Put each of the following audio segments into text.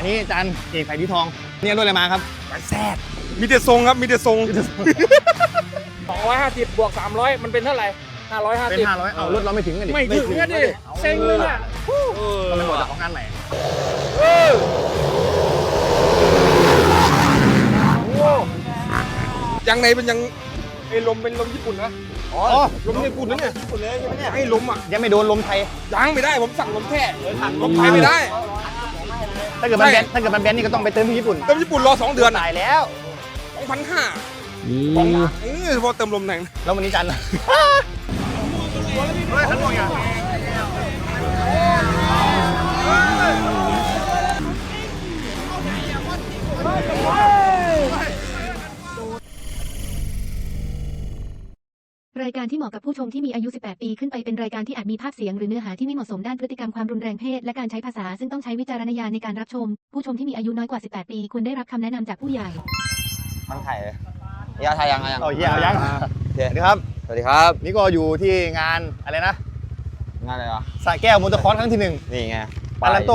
อันนี้อาจารย์เอกไผ่ดีทอง เนี่ยรถอะไรมาครับแซดมีแต่ทรงครับมีแต่ทรง250 บวก 300 มันเป็นเท่าไหร่เป็น550ห้าร้อยเอารถเราไม่ถึงกันดิไม่ถึงอะดิเซ็งเลยอะเราไม่หมดจากของงานใหม่ยังในเป็นยังไอ้ลมเป็นลมญี่ปุ่นนะอ๋อลมญี่ปุ่นนะเนี่ยญี่ปุ่นเลยใช่ไหมเนี่ยไอ้ลมอะยังไม่โดนลมไทยยังไม่ได้ผมสั่งลมแท้ลมไทยไม่ได้ ถ้าเกิดมันใช่แบนถ้าเกิดมันแบนนี่ก็ต้องไปเติมที่ญี่ปุ่นเติมญี่ปุ่นรอสองเดือนตายแล้วสองพันห้าเออเฉพาะเติมลมแรงแล้ววันนี้จันทร์ รายการที่เหมาะกับผู้ชมที่มีอายุ 18 ปีขึ้นไปเป็นรายการที่อาจมีภาพเสียงหรือเนื้อหาที่ไม่เหมาะสมด้านพฤติกรรมความรุนแรงเพศและการใช้ภาษาซึ่งต้องใช้วิจารณญาณในการรับชม ผู้ชมที่มีอายุน้อยกว่า 18 ปีควรได้รับคำแนะนำจากผู้ใหญ่ มันไข่เลยยาไทยยังอะยังเอาเฮียเอายังโอเคสวัสดีครับ สวัสดีครับ นี่ก็อยู่ที่งานอะไรนะงานอะไรวะ สระแก้วมอเตอร์คอร์สครั้งที่หนึ่งนี่ไงอารันโต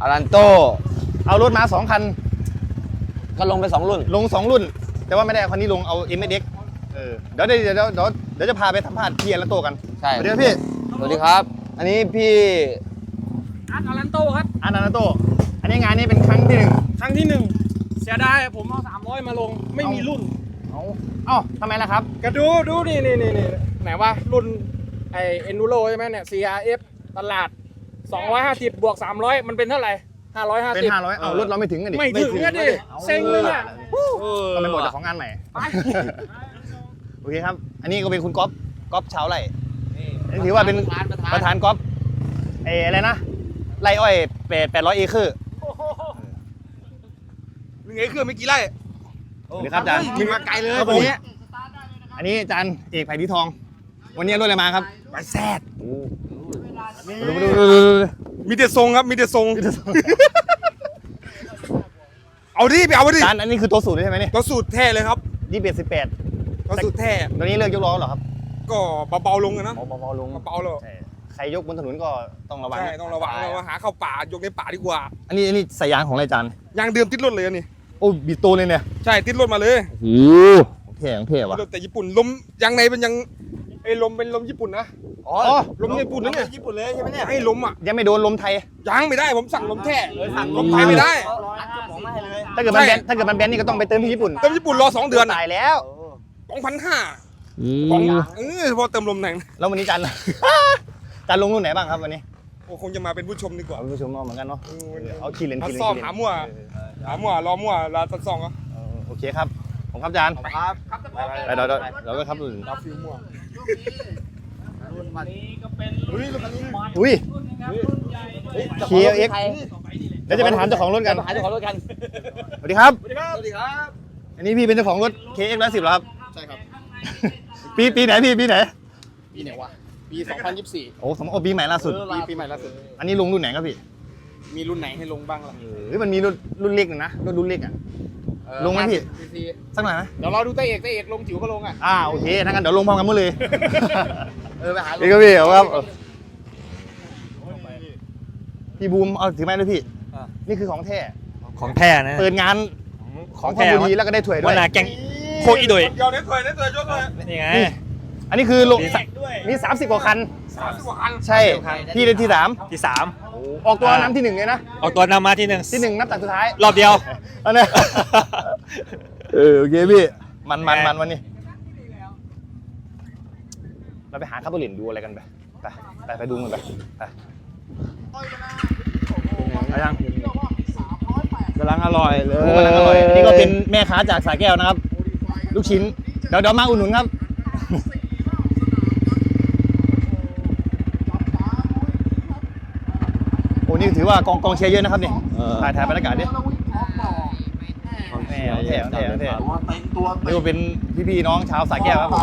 อารันโต เอารถมาสองคัน ก็ลงไปสองรุ่น ลงสองรุ่น แต่ว่าไม่ได้เอาคันนี้ลงเอา m อ็ก เออเดี๋ยวเดี๋ยวเดี๋ยวเดี๋ยวเดี๋ยวจะพาไปสัมภาษณ์พี่อารันโตกันใช่ สวัสดีครับพี่สวัสดีครับ อันนี้พี่อาร์ตอารันโตครับอารันโต อันนี้งานนี้เป็นครั้งที่หนึ่งครั้งที่หนึ่งเสียดายผมเอา300 มาลงไม่มีรุ่น เอาเอ้าทำไมล่ะครับ ก็ดูดูนี่นี่นี่นี่ไหนว่ารุ่นไอเอ็นดูโรใช่ไหมเนี่ย CRF ตลาด 250 บวก 300 มันเป็นเท่าไหร่ 550 เป็น500เอารถเราไม่ถึงกันดิไม่ถึงอะดิเซ็งเลยอะเราไม่หมดจากของงานใหม่โอ เคครับ อันนี้ก็เป็นคุณก๊อฟก๊อฟเช้าไร่อันนี้ถือว่าเป็นประธานก๊อฟเอออะไรนะไร่อ้อยแปดแปดร้อยเอเคอร์ยังไงเครื่องไม่กี่ไร่สวัสดีครับอาจารย์มีมาไกลเลยครับตัผวมนี้อันนี้อาจารย์เอกไผ่ดีทอง วันนี้รถอะไรมาครับไปแซดดูดูดูดูดูมีแต่ทรงครับมีแต่ทรงเอาดิไปเอาดิอาจารย์อันนี้คือตัวสูตรเลยใช่ไหมเนี่ยตัวสูตรแท้เลยครับยี่สิบเอ็ดสิบแปด ตัวสูตรแท้ตอนนี้เลิกยกล้อเหรอครับ ก็เบาๆลงอะนะเบาๆลงเบาๆเลยใช่ใครยกบนถนนก็ต้องระวังใช่ต้องระวังเราหาเข้าป่ายกในป่าดีกว่า อันนี้อันนี้สายยางของอะไรอาจารย์ยางเดิมติดรถเลยอันนี่โอ้บีโตเลยเนี่ยใช่ติดรถมาเลยโอ้โหเท่ของเท่ว่ะรถแต่ญี่ปุ่นลมยางในเป็นยังไอ้ลมเป็นลมญี่ปุ่นนะอ๋ออ๋อลมญี่ปุ่นนะเนี่ยญี่ปุ่นเลยใช่ไหมเนี่ยไอ้ลมอะยังไม่โดนลมไทยยังไม่ได้ผมสั่งลมแท้ลมไทยไม่ได้ถ้าเกิดมันใช่แบนถ้าเกิดมันแบนนี่ก็ต้องไปเติมที่ญี่ปุ่นเติมญี่ปุ่นรอสองเดือนตายแล้ว สองพันห้าของเออเฉพาะเติมลมแรงแล้ววันนี้จันทร์จันทร์ลงรุ่นไหนบ้างครับวันนี้โอ้คงจะมาเป็นผู้ชมดีกว่าเอาผู้ชมเอาเหมือนกันเนาะเออเออเอาขี้เลนหาขี้เลนซ่อมขี้เลนหามั่วหามั่วรอมั่วลาตัดซองอะเออโอเคครับผมครับอาจารย์ครับไปเดี๋ยวเดี๋ยวเราก็ครับรุ่นรับฟิวมั่วอุ้ย KLX เดี๋ยวจะไปถามเจ้าของรถกันหาเจ้าของรถกันสวัสดีครับสวัสดีครับอันนี้พี่เป็นเจ้าของรถ KX ร้อยสิบเหรอครับใช่ครับ ปีปีไหนพี่ปีไหนปีไหนวะ ปี 2024 โอ้สมโอปีใหม่ล่าสุดปีปีใหม่ล่าสุด อันนี้ลงรุ่นไหนครับพี่มีรุ่นไหนให้ลงบ้างล่ะหรือมันมีรุ่นรุ่นเล็กหนึ่งนะรุ่นรุ่นเล็กอะ เออลงไหมพี่ 50 cc สักหน่อยไหมเดี๋ยวรอดูเต้เอกเต้เอกลงจิ๋วก็ลงอะ อ่าโอเคถ้างั้นเดี๋ยวลงพร้อมกันหมดเลย เออไปหาลงพี่ครับพี่เอาครับพี่บูมเอาถือไม้ด้วยพี่นี่คือของแท้ของแท้นะ เปิดงานของคอมบุรีแล้วก็ได้ถ้วยด้วัวนยนาแกง โคอีโดยเดี๋ยวเน็ตถอยเน็ตถอยยกเลยนี่ไงอันนี้คือลงมีสามสิบกว่าคัน สามสิบกว่าคันใช่ พี่ได้ที่สามที่สามออกตัวน้ำที่หนึ่งเลยนะ ออกตัวนำมาที่หนึ่งที่หนึ่งนับจากสุดท้ายรอบเดียวอันนี้เออโอเคพี่ มันมันมันวันนี้ เราไปหาคาร์บอลินดูอะไรกันไป ไปไปไปดูกันไปไปไปยังกำลังอร่อยเลยโอ้มันอร่อยอันนี้ก็เป็นแม่ค้าจากสายแก้วนะครับ ลูกชิ้น เดี๋ยวเดี๋ยวมาอุดหนุนครับ โอ้นี่ถือว่ากองกองเชียร์เยอะนะครับนี่ถ่ายถ่ายบรรยากาศดิแม่เอาแถวแถวแถวนี่ก็เป็นพี่ๆน้องชาวสาแก้วครับผม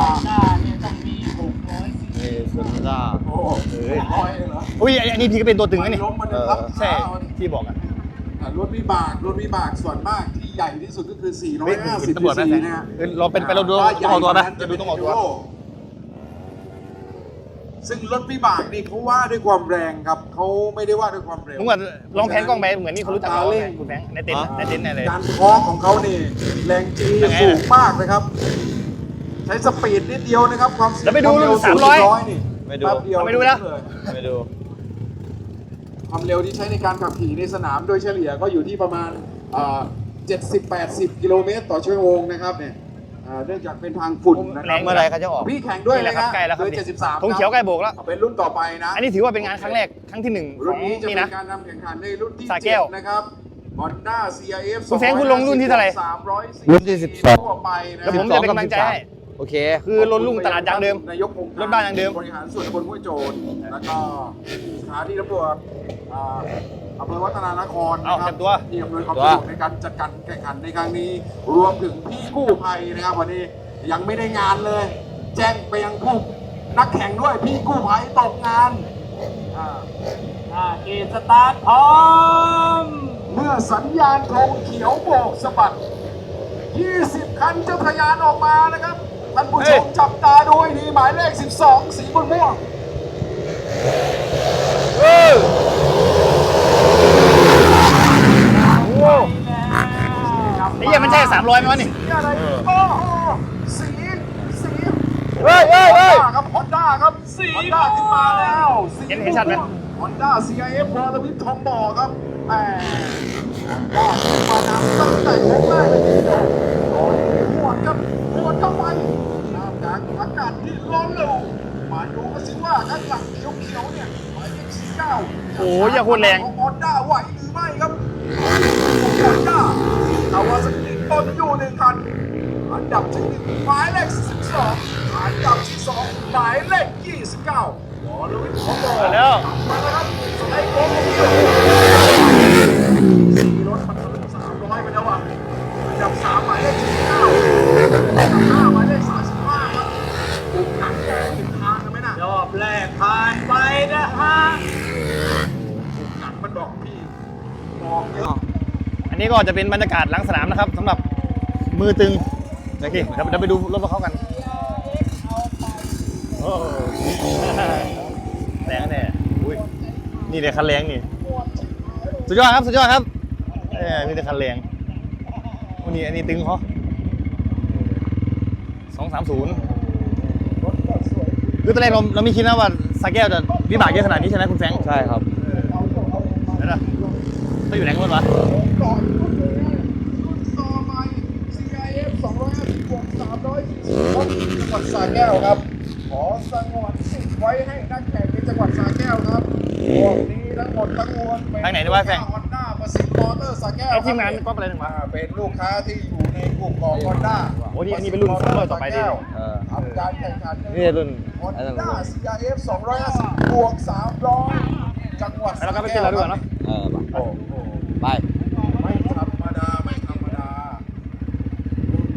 นี่สุดยอดเอ้ยอุ้ยอันนี้พี่ก็เป็นตัวตึงนะนี่ล้มมาเลยครับใช่ที่บอกอะอ่ารถวิบากรถวิบากส่วนมากที่ ใหญ่ที่สุดก็คือเฮ้ยเห็น450ตำรวจไหมซีนะฮะเออเราเป็นไปเราดูต้องเอาตัวนะจะดูต้องเอาตัว ซึ่งรถวิบากนี่เขาว่าด้วยความแรงครับ เขาไม่ได้ว่าด้วยความเร็วมึงว่าลองแพนกล้องไปเหมือนนี่เขารู้จักเราตาเร่ไงงคุณแบงค์ในเต็นท์ในเต็นท์เนี่ยเลยการเคาะของเขานี่แรงจียังไงสูน่ะงมากนะครับ ใช้สปีดนิดเดียวนะครับ ความแล้วไปดูควมเร็วสามร้อย0นี่ไม่ดูแป๊บเดียวเอาไปดูนะเลยไม่ดูความเร็วที่ใช้ในการขับขี่ในสนามโดยเฉลี่ยก็อยู่ที่ประมาณ 70-80 กิโลเมตรต่อชั่วโมงนะครับเนี่ยอ่าเนื่องจากเป็นทางฝุ่นนะคแรรับงเมื่อไหรเขาจะออก พี่แข่งด้วยนี่แหนะละครับใกล้แล้วครับ เบอร์73ธงเขียวใกล้โบกแล้ว เป็นรุ่นต่อไปนะ อันนี้ถือว่าเป็นงานครั้งแรกครั้งที่หนึ่งขรุ่อนงนี้จะนี่เป็นะ นการนำแข่งขันในรุ่นที่สระแก้วเจ็ดนะครับ Honda CRF คุณแฟรงค์คุณลงรุ่นที่เท่าไหร่300รุ่นที่12ทั่วไปนะแล้วผมจะเป็นกำลังใจให้ โอเค คือรถลุงตลาดยางเดิม นายกองค์กรถบ้านยางเดิม บริหารส่วนตำบลห้วยโจรแล้วก็สถานีตำรวจอ่า อำเภอวัฒนานครนะเอาครัเต็มตัวที่อำนวยความสะดวกในการจัดการแข่งขันในครั้งนี้ รวมถึงพี่กู้ภัยนะครับวันนี้ยังไม่ได้งานเลย แจ้งไปยังผู้นักแข่งด้วยพี่กู้ภัยตกงานอ่าอ่าเกสตาร์ทพร้อมเมื่อสัญญาณธงเขียวโบกสะบัด 20 คันจะทะยานออกมานะครับท่านผู้ชมจับตาดูให้ดีหมายเลข 12 สีม่วงม่วง ไอ้เหี้ยมันใช่สามร้อยไหมวะนี่สีอะไรโอ้โหสีสีเฮ้ยเฮ้ยเฮ้ย ครับฮอนด้าครับสีฮอนด้าขึ้นมาแล้วสีเห็นเห็นชัดไหม ฮอนด้า CIF พอลวิททองบ่อครับแหมฮอนด้าขึ้นมานำตั้งแต่ยกแรกเลยทีเดียวโอ้ยหวดครับหวดเข้าไปท่ามกลางอากาศที่ร้อนเร็วมาดูกันสิว่าด้านหลังเขียวๆเนี่ยหมายเลขสี่เก้าโอ้ยอย่าโคตรแรง ฮอนด้าไหวหรือไม่ครับฮอนด้าคาวาซากิ ตนอยู่หนึ่งคัน อันดับที่หนึ่งหมายเลข12อันดับที่สองหมายเลข29วอลลุยของบอลมาแล้วมาแล้วครับไอ้โค้งเดียวสี่รถมันทะลุ300ไปแล้วอะอันดับสามหมายเลข19อันดับห้าหมายเลข35ครับถูกหนักแกงถึงทางกันไหมน่ะ รอบแรกผ่านไปนะฮะ หนักมันบอกพี่บอกเยอะ อั นนี้ก็จะเป็นบรรยากาศหลังสนามนะครับสำหรับมือตึงโอเคเดี๋ยวเดี๋ยวไปดูรถพวกเขากันโอ้แรงแน่อุ้ยนี่เลยคันแรงนี่สุดยอดครับสุดยอดครับเออนี่เลยคันแรงวันนี้อันนี้ตึงเขาสองสามศูนย์คือตอนแรกเราเราไม่คิดนะว่าสาแก้วจะวิบากเยอะขนาดนี้ใช่ไหมคุณแฟรงค์ใช่ครับเดี๋ยวนะไปอยู่ไหนกันหมดวะ ก่อนรุ่นนี้รุ่นซอไม CIF 250บ วก340จังหวัดสระแก้วครับ ขอสงวนสิทธิ์ไว้ให้นักแข่งในจังหวัดสระแก้วครับพวกนี้ทั้งหมดทั้งมวลเป็ทางไหนดีวะแฟงฮอนด้าประสิทธิ์มอเตอร์สระแก้วไอ้ทีมงารันบก็อะไรหนึ่งวะ อ่าเป็นลูกค้าที่อยู่ในกลุ่มของฮอนด้าโอ้นี่อันนี้เป็นรุ่นซัมเมอร์ต่อไปดิ เออทำการแข่งขันนี่รุ่นฮอนอ้นั่นด้า CIF 250บวก300จังหวัดสแล้วระเราก็ไปแก้เต้วเราด้วยคเนาะ เออโอ้โห ไป ไม่ธรรมดาไม่ธรรมดา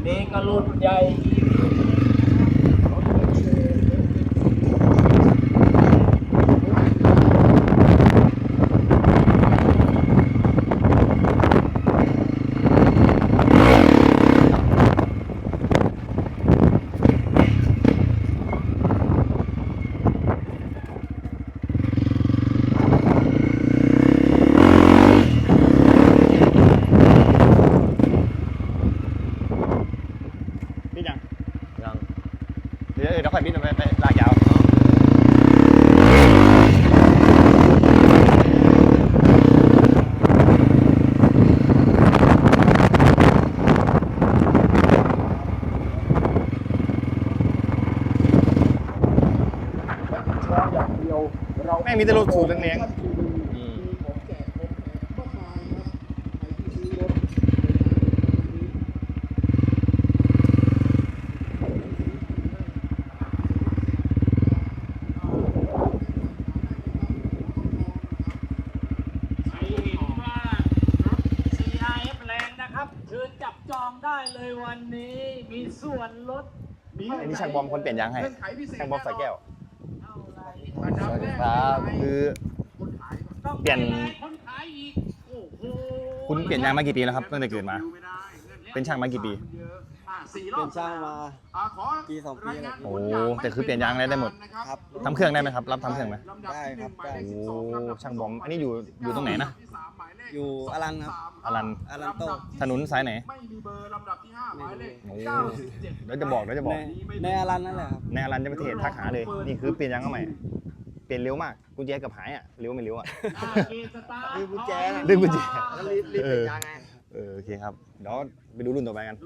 เด็ก็รุ่นใหญ่ บิดยัง ยัง เดี๋ยวเดี๋ยวค่อยบิดไปไปลากยาว อย่างเดียวเรา แม่งมีแต่รถสูตรแรง อืม ของแจกของแถมมากมายครับใครที่ซื้อรถใครเห็นว่า CIF แรงนะครั บเชิญจับจองได้เลยวันนี้มีส่วนลดๆอันนี้ช่างบอมคนเปลี่ยนยางให้เงื่อนไขพิเศษช่างบอมสายแก้วเท่าไหร่ อันดับแรกครับคือคนขายต้องเปลี่ยนคนขายอีกโอ้โหคุณเปลี่ยนยางมากี่ปีแล้วครับตั้งแต่เกิดมาดูไม่ได้งื่อไขเป็นช่างมากี่ปีเยอะอ่าสี่รอบเป็นช่างมาอ่าขอปีสองปีแล้วรายงานโอ้ผลอย่างแต่คือเปลี่ยนยางอะไรได้หมดนะครับครับทำเครื่องได้ไหมครับ รับทำเครื่องไหมลำดับที่หนึ่งหมายเลขโอ้สิบสองลำดับช่างบอมอันนี้อยู่อยู่ตรงไหนนะที่สามหมายเลขอยู่อลันครับอลันอลันโต้ถนนสายไหนไม่มีเบอร์ลำดับที่ห้าหมายเลขโอ้เก้าสิบเจ็ดเดี๋ยวจะบอกเดี๋ยวจะบอกในในอลันนั่นแหละครับในอลันจะประเทศทักหาเลยนี่คือเปลี่ยนยางก็ใหม่ เปลี่ยนเร็วมากกุญแจเกับหายอะเร็วไม่เร็วอะลืมกุญแจนะ ลืมกุญแจ แล้วรีบรีบเป็นยางไง เออโอเคครับเดี๋ยวไปดูรุ่นต่อไปกัน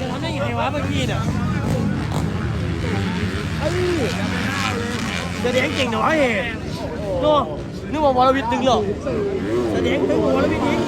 จะทำได้ยังไงวะเมื่อกี้เนี่ยแสดงเก่งหน่อยโน่ นึกว่า วรวิทย์ดึงหรอกแสดงดึงวรวิทย์ยิง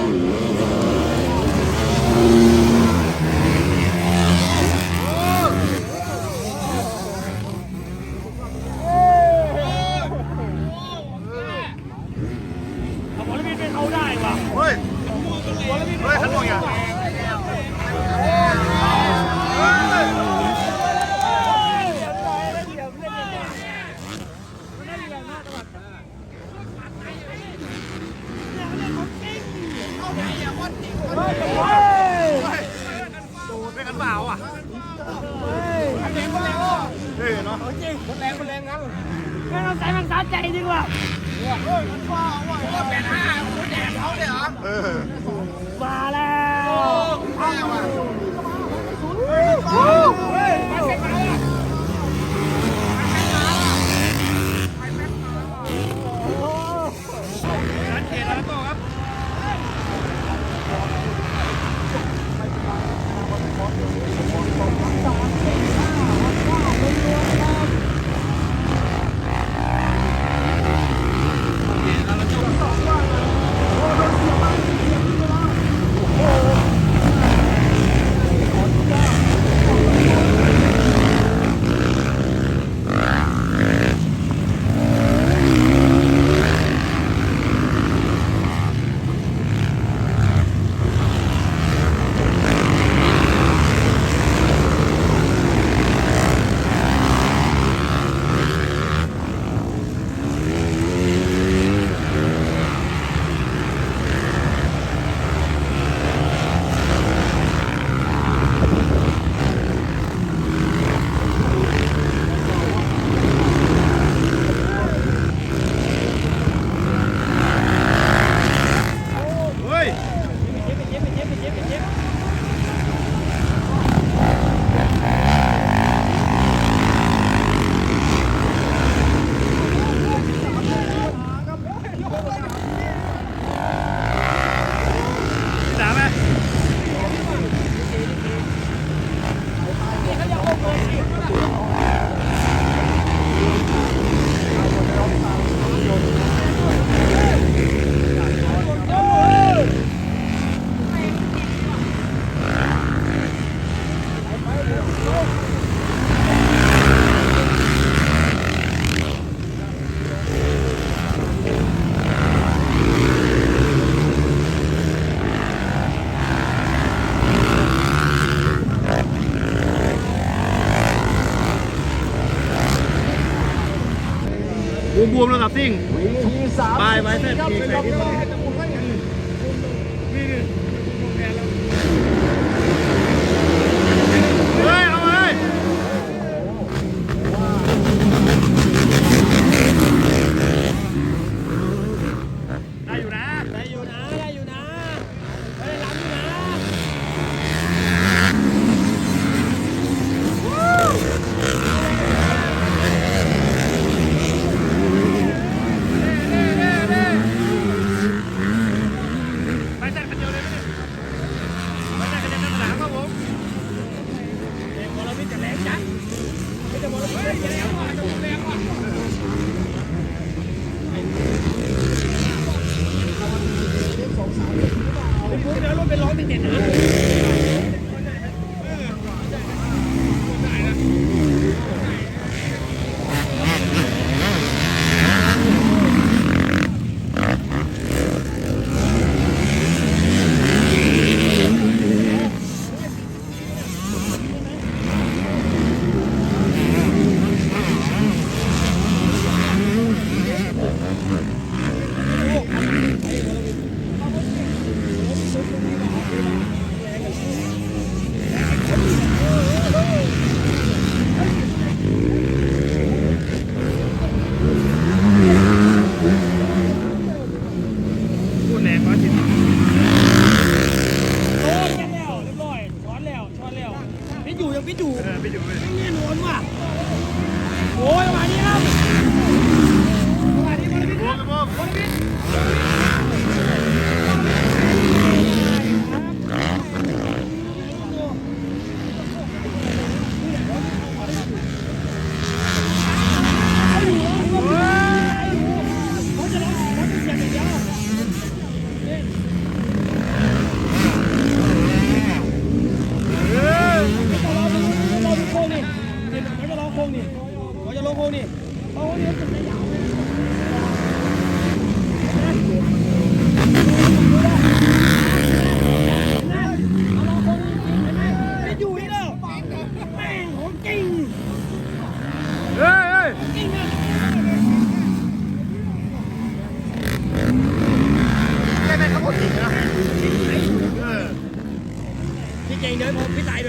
Yeah. พี่เก่งเดินพมพี่ตายไป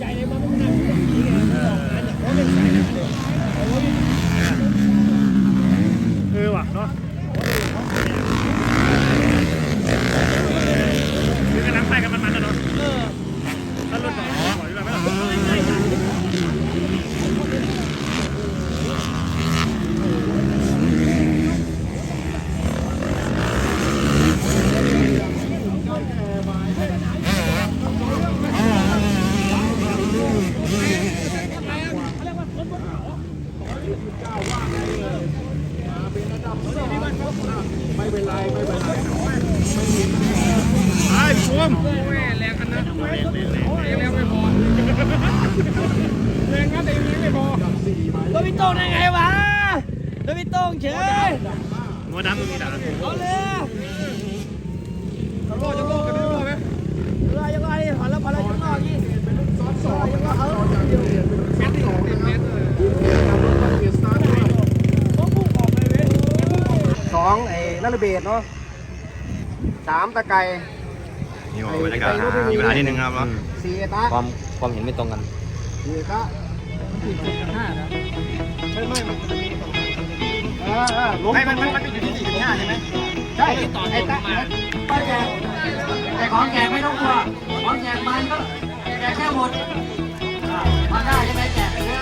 Chạy! เบดเนาะสามตะไคร้นี่ว่าบรรยากาศมีปัญหานิดนึงครับเนาะสี่ตะความความเห็นไม่ตรงกันสี่ตะสี่จุดห้านะใช่ไหมมันไม่มันมันอยู่ที่สี่จุดห้าใช่ไหมใช่ต่อไอ้ตะป้าแจกแต่ของแจกไม่ต้องกลัวของแจกมันก็แจกแค่หมดมาได้ใช่ไหมแกไเลย